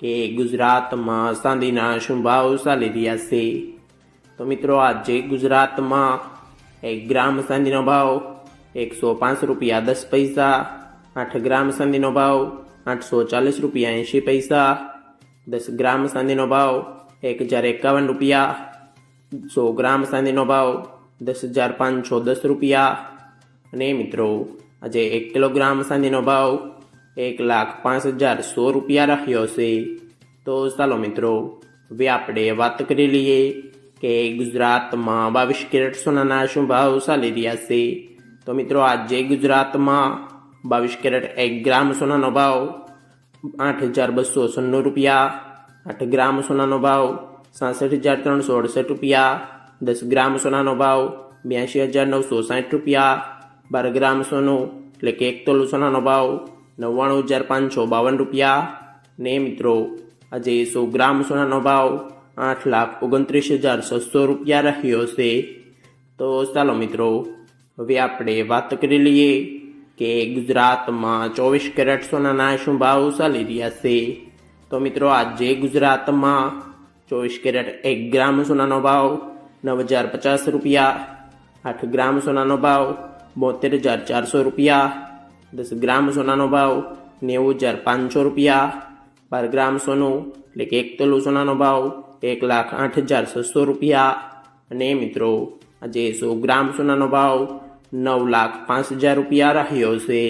કે ગુજરાતમાં ચાંદીના શું ભાવ ચાલી રહ્યા છે. તો મિત્રો આજે ગુજરાતમાં એક ગ્રામ ચાંદીનો ભાવ એકસો પાંચ રૂપિયા દસ પૈસા, આઠ ગ્રામ ચાંદીનો ભાવ આઠસો ચાલીસ રૂપિયા એંશી પૈસા, દસ ગ્રામ ચાંદીનો ભાવ એક હજાર એકાવન રૂપિયા, સો ગ્રામ ચાંદીનો ભાવ દસ હજાર પાંચસો દસ રૂપિયા. અને મિત્રો, આજે એક કિલોગ્રામ ચાંદીનો ભાવ એક લાખ પાંચ હજાર સો રૂપિયા રહ્યો છે. તો ચાલો મિત્રો, હવે આપણે વાત કરી લઈએ કે ગુજરાતમાં બાવીસ કેરેટ સોનાના શું ભાવ ચાલી રહ્યા છે. તો મિત્રો, આજે ગુજરાતમાં બાવીસ કેરેટ એક ગ્રામ સોનાનો ભાવ આઠ હજાર બસો સન્નું રૂપિયા, આઠ ગ્રામ સોનાનો ભાવ સાસઠ હજાર ત્રણસો અડસઠ રૂપિયા, દસ ગ્રામ સોનાનો ભાવ બ્યાસી હજાર નવસો સાઠ રૂપિયા, બાર ગ્રામ સોનું એટલે કે એક તોલું સોનાનો ભાવ નવ્વાણું હજાર પાંચસો બાવન રૂપિયા. ને મિત્રો, આજે સો ગ્રામ સોનાનો ભાવ આઠ લાખ ઓગણત્રીસ હજાર છસો રૂપિયા રહ્યો છે. તો ચાલો મિત્રો, હવે આપણે વાત કરી લઈએ કે ગુજરાતમાં ચોવીસ કેરેટ સોનાના શું ભાવ ચાલી રહ્યા છે. તો મિત્રો, આજે ગુજરાતમાં ચોવીસ કેરેટ એક ગ્રામ સોનાનો ભાવ નવ હજાર પચાસ રૂપિયા, આઠ ગ્રામ સોનાનો ભાવ બોતેર હજાર ચારસો રૂપિયા દસ ગ્રામ સોનાનો ભાવ નેવું હજાર પાંચસો રૂપિયા, બાર ગ્રામ સોનું એટલે કે એક તોલું સોનાનો ભાવ એક લાખ આઠ હજાર છસો રૂપિયા. અને મિત્રો, આજે સો ગ્રામ સોનાનો ભાવ નવ લાખ પાંચ હજાર રૂપિયા રહ્યો છે.